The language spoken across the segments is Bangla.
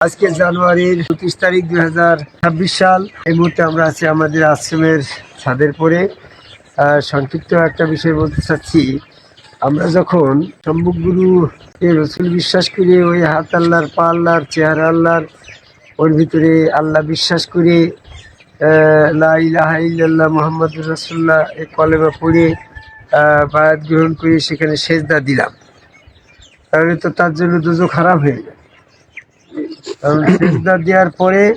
আজকে জানুয়ারির পঁচিশ তারিখ দুই হাজার ছাব্বিশ সাল। এই মুহূর্তে আমরা আছি আমাদের আশ্রমের ছাদের পরে। সংক্ষিপ্ত একটা বিষয় বলতে চাচ্ছি আমরা যখন সম্মুখগুরু রসুল বিশ্বাস করে ওই হাত আল্লাহর পা আল্লাহর চেহারা আল্লাহর ওর ভিতরে আল্লাহ বিশ্বাস করে আহ, লা ইলাহা মোহাম্মদ রসুল্লাহ এই কলেমা পড়ে বায়াত গ্রহণ করে সেখানে সেজদা দিলাম। তাহলে তো তার জন্য দুজো খারাপ হয়ে যায় কারণ সেজদা দেওয়ার পরে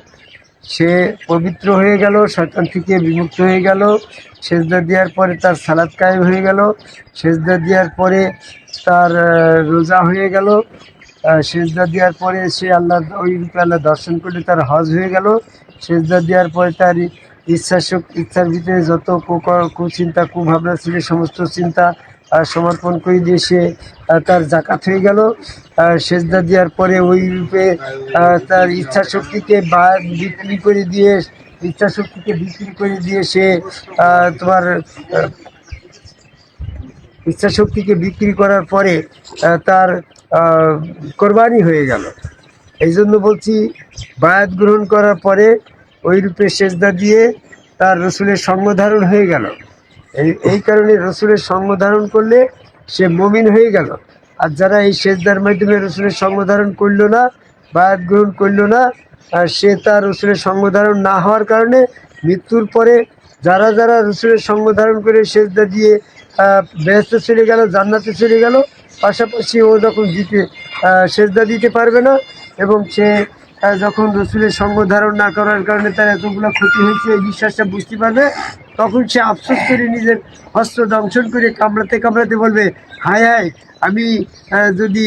সে পবিত্র হয়ে গেল, শয়তান থেকে বিমুক্ত হয়ে গেল। সেজদা দেওয়ার পরে তার সালাদ কায়েম হয়ে গেল। সেজদা দেওয়ার পরে তার রোজা হয়ে গেল। সেজদা দেওয়ার পরে সে আল্লাহ, ওই রূপে আল্লাহ দর্শন করলে তার হজ হয়ে গেল। সেজদা দেওয়ার পরে তার ইচ্ছা শক- ইচ্ছার ভিতরে যত কুচিন্তা, কুভাবনা ছিল, সমস্ত চিন্তা সমর্পণ করে দিয়ে সে তার জাকাত হয়ে গেল। সেজদা দেওয়ার পরে ওই রূপে তার ইচ্ছা শক্তিকে বা, বিক্রি করে দিয়ে ইচ্ছা শক্তিকে বিক্রি করে দিয়ে সে তোমার ইচ্ছা শক্তিকে বিক্রি করার পরে তার কোরবানি হয়ে গেল। এই জন্য বলছি, বায়াত গ্রহণ করার পরে ওই রূপে সেজদা দিয়ে তার রসুলের সঙ্গ ধারণ হয়ে গেল। এই কারণে রসুলের সঙ্গ ধারণ করলে সে মমিন হয়ে গেল। আর যারা এই সেজদার মাধ্যমে রসুলের সঙ্গ ধারণ করল না, বায়াত গ্রহণ করল না, আর সে তার রসুলের সঙ্গ ধারণ না হওয়ার কারণে মৃত্যুর পরে যারা যারা রসুলের সঙ্গ ধারণ করে সেজদা দিয়ে ব্যস্ত চলে গেল, জান্নাতে চলে গেল, পাশাপাশি ও যখন দিতে সেজদা দিতে পারবে না, এবং সে যখন রসুলের সঙ্গ ধারণ না করার কারণে তার এতগুলো ক্ষতি হয়েছে, এই বিশ্বাসটা বুঝতে পারবে? তখন সে আফসোস করে নিজের হস্ত দংশন করে কামড়াতে কামড়াতে বলবে, হায় হায়, আমি যদি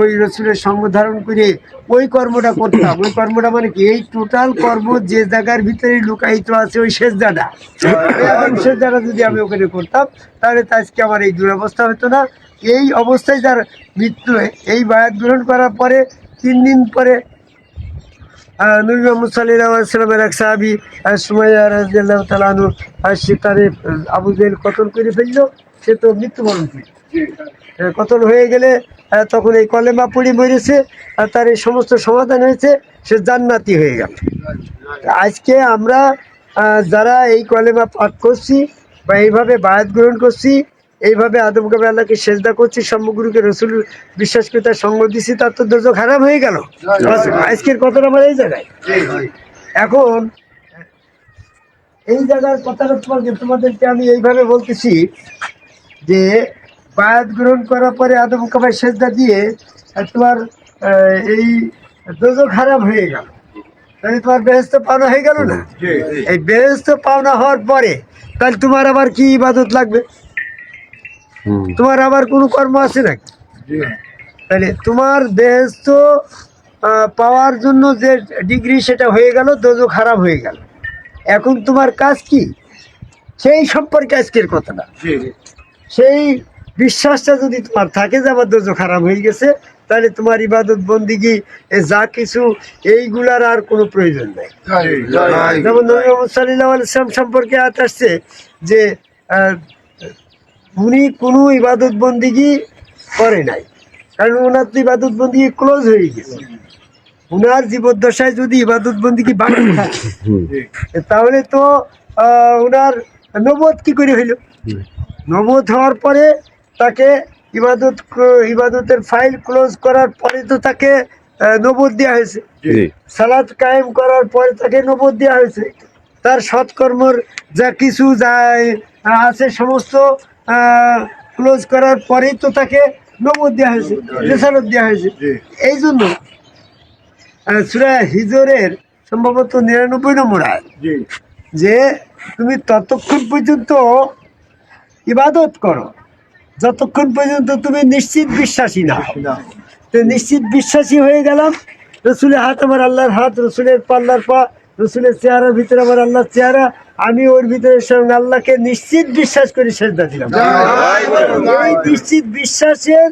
ওই রসুলের সঙ্গ ধারণ করে ওই কর্মটা করতাম। ওই কর্মটা মানে কি? এই টোটাল কর্ম যে জায়গার ভিতরে লুকায়িত আছে ওই শেষ সেজদাটা ওই সেজদাটা যদি আমি ওখানে করতাম, তাহলে আজকে আমার এই দুরবস্থা হতো না। এই অবস্থায় তার মৃত্যু এই বায়াত গ্রহণ করার পরে তিন দিন পরে নবী মোহাম্মদ সাল্লামের এক সাহাবি সুমাইয়া রাজিয়াল্লাহ তালানু সে তারে আবু জেল কতল করে ফেলল, সে তো মৃত্যুবরণ। করল কতল হয়ে গেলে তখন এই কলেমা পড়ে মরেছে তার এই সমস্ত সমাধান হয়েছে, সে জান্নাতি হয়ে গেল। আজকে আমরা যারা এই কলেমা পাঠ করছি বা এইভাবে বায়াত গ্রহণ করছি এইভাবে আদম কবে আল্লাহকে সেজদা করছি সম্মুগুরুকে রসুল বিশ্বাস করে তার সঙ্গ দিছি তার তো দোজো খারাপ হয়ে গেল। আজকের কথাটা আমার এই জায়গায়। এখন এই জায়গার কথাটা তোমাকে তোমাদেরকে আমি এইভাবে বলতেছি যে বায়াত গ্রহণ করার পরে আদম কাবাই সেজদা দিয়ে তোমার এই দোজো খারাপ হয়ে গেল। তাহলে তোমার বেহেস্ত পাওনা হয়ে গেল না? এই বেহেস্ত পাওনা হওয়ার পরে তাহলে তোমার আবার কি ইবাদত লাগবে? তোমার আবার কোনো কর্ম আছে নাকি? তাহলে তোমার আহ, পাওয়ার জন্য যে ডিগ্রি সেটা হয়ে গেল দোজো খারাপ হয়ে গেল। এখন তোমার কাজ কি? সেই সম্পর্কে আজকের কথাটা। সেই বিশ্বাসটা যদি তোমার থাকে যে আমার দোজো খারাপ হয়ে গেছে তাহলে তোমার ইবাদত বন্দিগি যা কিছু এইগুলার আর কোনো প্রয়োজন নেই। যেমন নবী মোহাম্মদ সাল্লাহ সম্পর্কে আয়াত আসছে যে উনি কোনো ইবাদত বন্দিগি করে নাই। কারণ ওনার তো ইবাদত বন্দিগি ক্লোজ হয়ে গেছে। ওনার জীবদ্দশায় যদি ইবাদত বন্দিগি বাকি থাকে তাহলে তো ওনার নবদ কি করে হইল? নবদ হওয়ার পরে তাকে ইবাদত ইবাদতের ফাইল ক্লোজ করার পরে তো তাকে নবদ দেওয়া হয়েছে। সালাদ কায়েম করার পরে তাকে নবদ দেওয়া হয়েছে। তার সৎকর্মর যা কিছু যা আছে সমস্ত ক্লোজ করার পরেই তো তাকে নবদ দেওয়া হয়েছে রেসালত দেওয়া হয়েছে। এই জন্য সুরা হিজরের সম্ভবত নিরানব্বই নম্বর আয়। যে তুমি ততক্ষণ পর্যন্ত ইবাদত করো যতক্ষণ পর্যন্ত তুমি নিশ্চিত বিশ্বাসী না। তো নিশ্চিত বিশ্বাসী হয়ে গেলাম রসুলের হাত আমার আল্লাহর হাত রসুলের পাল্লার পা রসুলের চেহারার ভিতরে আমার আল্লাহর চেহারা আমি ওর ভিতরে সঙ্গে আল্লাহকে নিশ্চিত বিশ্বাস করে সেজদা দিলাম। এই নিশ্চিত বিশ্বাসের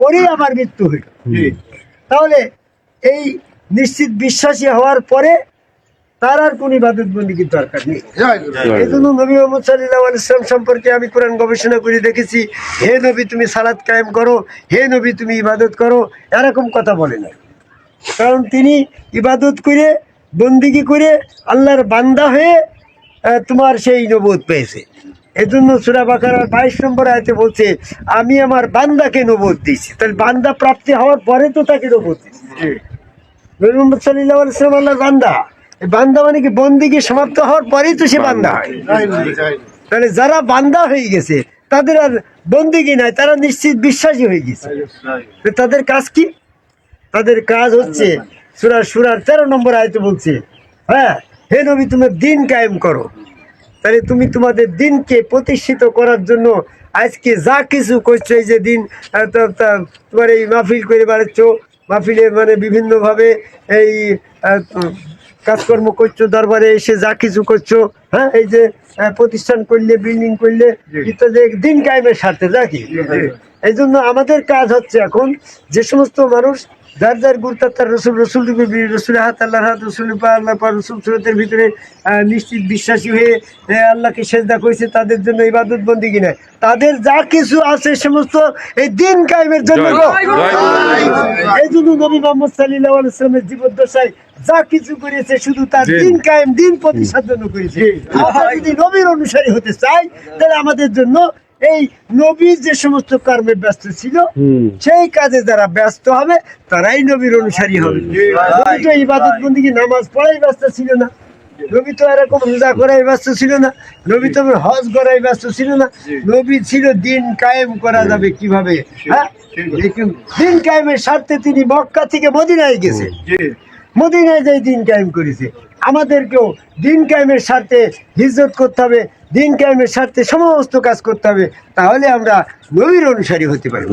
পরেই আমার মৃত্যু হইল। তাহলে এই নিশ্চিত বিশ্বাসী হওয়ার পরে তার আর কোন ইবাদত বন্দীর দরকার নেই। এই জন্য নবী মোহাম্মদ সাল্লাহ ইসলাম সম্পর্কে আমি কোরআন গবেষণা করে দেখেছি হে নবী তুমি সালাদ কায়েম করো হে নবী তুমি ইবাদত করো এরকম কথা বলে না। কারণ তিনি ইবাদত করে বন্দিগি করে আল্লাহর বান্দা হয়ে তোমার সেই নবোধ পেয়েছে। এজন্য সুরা বাকার বাইশ নম্বর আয়তে বলছে আমি আমার বান্দাকে নবোধ দিয়েছি। তাহলে বান্দা প্রাপ্তি হওয়ার পরে তো তাকে নবোধ মোহাম্মদ সাল্লাহ আলাইসালাম আল্লাহর বান্দা। বান্দা মানে কি বন্দিগি সমাপ্ত হওয়ার পরেই তো সে বান্দা হয়। তাহলে যারা বান্দা হয়ে গেছে তাদের আর বন্দিগি নাই তারা নিশ্চিত বিশ্বাসী হয়ে গেছে। তাদের কাজ কি? তাদের কাজ হচ্ছে সুরার সুরার তেরো নম্বর আয়তে বলছে হ্যাঁ হে নবী তুমি দিন কায়েম করো। তাহলে তুমি তোমাদের দিনকে প্রতিষ্ঠিত করার জন্য আজকে যা কিছু করছ এই যে দিন তোমার এই মাহফিল করে বেড়াচ্ছ মাহফিলে মানে বিভিন্নভাবে এই কাজকর্ম করছ দরবারে এসে যা কিছু করছ হ্যাঁ এই যে প্রতিষ্ঠান করলে বিল্ডিং করলে ইত্যাদি দিন কায়েমের স্বার্থে যা কি এই জন্য আমাদের কাজ হচ্ছে এখন যে সমস্ত মানুষ যার যার গুরুত্ব তার রসুল রসুল রসুল হাত আল্লাহ হাত রসুল পা আল্লাহ পা রসুল সুরতের ভিতরে নিশ্চিত বিশ্বাসী হয়ে আল্লাহকে সেজদা করেছে তাদের জন্য ইবাদত বন্দি কিনা তাদের যা কিছু আছে সমস্ত এই দিন কায়েমের জন্য। এই জন্য নবী মোহাম্মদ সাল্লাহ আলাইসলামের জীবদ্দশায় যা কিছু করেছে শুধু তার দিন। দিন কায়েম দিন প্রতিষ্ঠার জন্য করেছে আমরা যদি নবীর অনুসারী হতে চাই তাহলে আমাদের জন্য এই নবী যে সমস্ত কর্মে ব্যস্ত ছিল সেই কাজে যারা ব্যস্ত হবে তারাই নবীর অনুসারী হবে। নবী তো ইবাদত বন্দিকে নামাজ পড়াই ব্যস্ত ছিল না? নবী তো এরকম রোজা করাই ব্যস্ত ছিল না? নবী তো হজ করাই ব্যস্ত ছিল না? নবী ছিল দিন কায়েম করা যাবে কীভাবে? হ্যাঁ? দিন কায়েমের স্বার্থে তিনি মক্কা থেকে মদিনায় গেছে মদিনায় যে দিন কায়েম করেছে আমাদেরকেও দিন কায়েমের স্বার্থে হিজরত করতে হবে দিন কায়েমের স্বার্থে সমস্ত কাজ করতে হবে তাহলে আমরা নবীর অনুসারী হতে পারি।